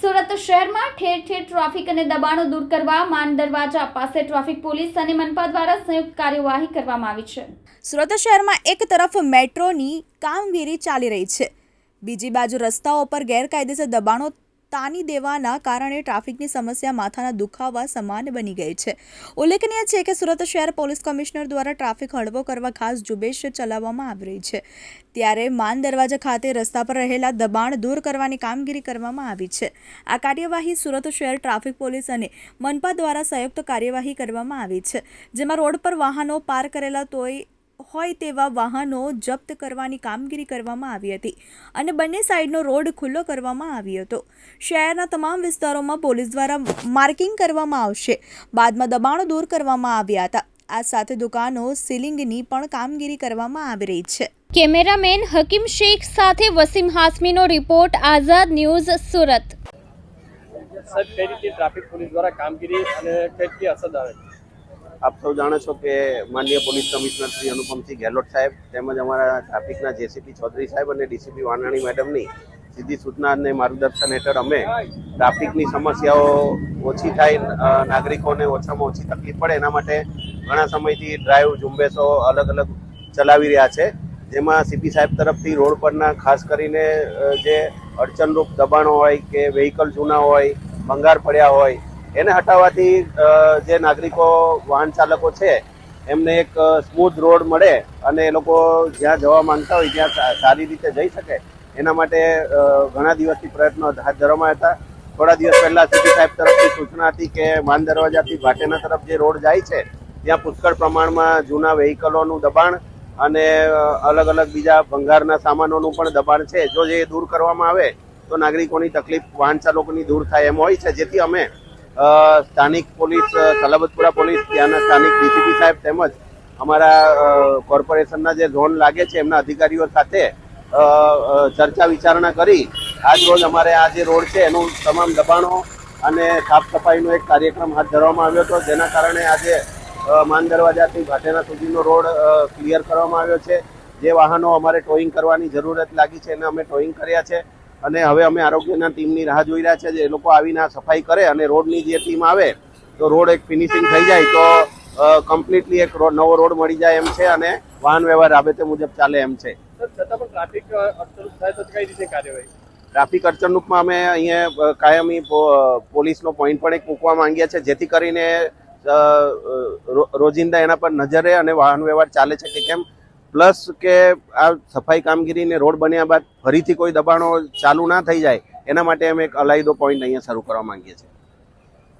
સુરત શહેરમાં ઠેર ઠેર ટ્રાફિક અને દબાણો દૂર કરવા માન દરવાજા પાસે ટ્રાફિક પોલીસ અને મનપા દ્વારા સંયુક્ત કાર્યવાહી કરવામાં આવી છે. સુરત શહેરમાં એક તરફ મેટ્રોની કામગીરી ચાલી રહી છે. બીજી બાજુ રસ્તાઓ પર ગેરકાયદેસર દબાણો તાની દેવાના કારણે ટ્રાફિકની સમસ્યા માથાના દુખાવા સમાન બની ગઈ છે. ઉલ્લેખનીય છે કે સુરત શહેર પોલીસ કમિશનર દ્વારા ટ્રાફિક હળવો કરવા ખાસ ઝુંબેશ ચલાવવામાં આવી રહી છે. ત્યારે માન દરવાજા ખાતે રસ્તા પર રહેલા દબાણ દૂર કરવાની કામગીરી કરવામાં આવી છે. આ કાર્યવાહી સુરત શહેર ટ્રાફિક પોલીસ અને મનપા દ્વારા સંયુક્ત કાર્યવાહી કરવામાં આવી છે. જેમાં રોડ પર વાહનો પાર કરેલા તોય હોય તેવા વાહનો જપ્ત કરવાની કામગીરી કરવામાં આવી હતી અને બંને સાઈડનો રોડ ખુલ્લો કરવામાં આવ્યો હતો. શહેરના તમામ વિસ્તારોમાં પોલીસ દ્વારા માર્કિંગ કરવામાં આવશે. બાદમાં દબાણો દૂર કરવામાં આવ્યા હતા. આ સાથે દુકાનો સીલિંગની પણ કામગીરી કરવામાં આવી રહી છે. કેમેરામેન હકીમ શેખ સાથે વસીમ હાસમીનો રિપોર્ટ આઝાદ ન્યૂઝ સુરત. સાહેબ કઈ રીતે ટ્રાફિક પોલીસ દ્વારા કામગીરી અને કઈ અસર આવે છે? આપ સૌ જાણો છો કે માનનીય પોલીસ કમિશનર શ્રી અનુપમસિંહ ગેહલોત સાહેબ તેમજ અમારા ટ્રાફિકના જેસીપી ચૌધરી સાહેબ અને ડીસીપી વાનાણી મેડમની સીધી સૂચના અને માર્ગદર્શન હેઠળ અમે ટ્રાફિકની સમસ્યાઓ ઓછી થાય નાગરિકોને ઓછામાં ઓછી તકલીફ પડે એના માટે ઘણા સમયથી ડ્રાઈવ ઝુંબેશો અલગ અલગ ચલાવી રહ્યા છે. જેમાં સીપી સાહેબ તરફથી રોડ પરના ખાસ કરીને જે અડચણરૂપ દબાણો હોય કે વેહિકલ જૂના હોય, ભંગાર પડ્યા હોય એને હટાવવાથી જે નાગરિકો, વાહન ચાલકો છે, એમને એક સ્મૂથ રોડ મળે અને એ લોકો જ્યાં જવા માંગતા હોય, ત્યાં સારી રીતે જઈ શકે. એના માટે ઘણા દિવસથી પ્રયત્નો હાથ ધરવામાં હતા. થોડા દિવસ પહેલા સિટી સાહેબ તરફથી સૂચના હતી કે માન દરવાજાથી ભાટેના તરફ જે રોડ જાય છે, ત્યાં પુષ્કળ પ્રમાણમાં જૂના વેહિકલોનું દબાણ અને અલગ અલગ બીજા ભંગારના સામાનોનું પણ દબાણ છે. જો જે દૂર કરવામાં આવે, તો નાગરિકોની તકલીફ વાહન ચાલકોની દૂર થાય એમ હોય છે. જેથી અમે સ્થાનિક પોલીસ સલાબતપુરા પોલીસ ત્યાંના સ્થાનિક ડીસીપી સાહેબ તેમજ અમારા કોર્પોરેશનના જે ઝોન લાગે છે એમના અધિકારીઓ સાથે ચર્ચા વિચારણા કરી. આજ રોજ અમારે આ જે રોડ છે એનું તમામ દબાણો અને સાફ સફાઈનો એક કાર્યક્રમ હાથ ધરવામાં આવ્યો હતો. જેના કારણે આજે માન દરવાજાથી ભાટેના સુધીનો રોડ ક્લિયર કરવામાં આવ્યો છે. જે વાહનો અમારે ટોઈંગ કરવાની જરૂરત લાગી છે એને અમે ટોઈંગ કર્યા છે. અને હવે અમે આરોગ્યના ટીમની રાહ જોઈ રહ્યા છે જે એ લોકો આવીને આ સફાઈ કરે અને રોડની જે ટીમ આવે તો રોડ એક ફિનિશિંગ થઈ જાય તો કમ્પ્લીટલી એક નવો રોડ મળી જાય એમ છે અને વાહન વ્યવહાર રાબેતે મુજબ ચાલે એમ છે. ટ્રાફિક અડચણરૂપમાં અમે અહીંયા કાયમી પોલીસનો પોઈન્ટ પણ એક મૂકવા માંગીએ છીએ જેથી કરીને રોજિંદા એના પર નજર રહે અને વાહન વ્યવહાર ચાલે છે કે કેમ પ્લસ કે આ સફાઈ કામગીરીને રોડ બન્યા બાદ ફરીથી કોઈ દબાણો ચાલુ ના થઈ જાય, એના માટે અમે એક અલાયદો પોઈન્ટ અહીંયા શરૂ કરવા માંગીએ છીએ.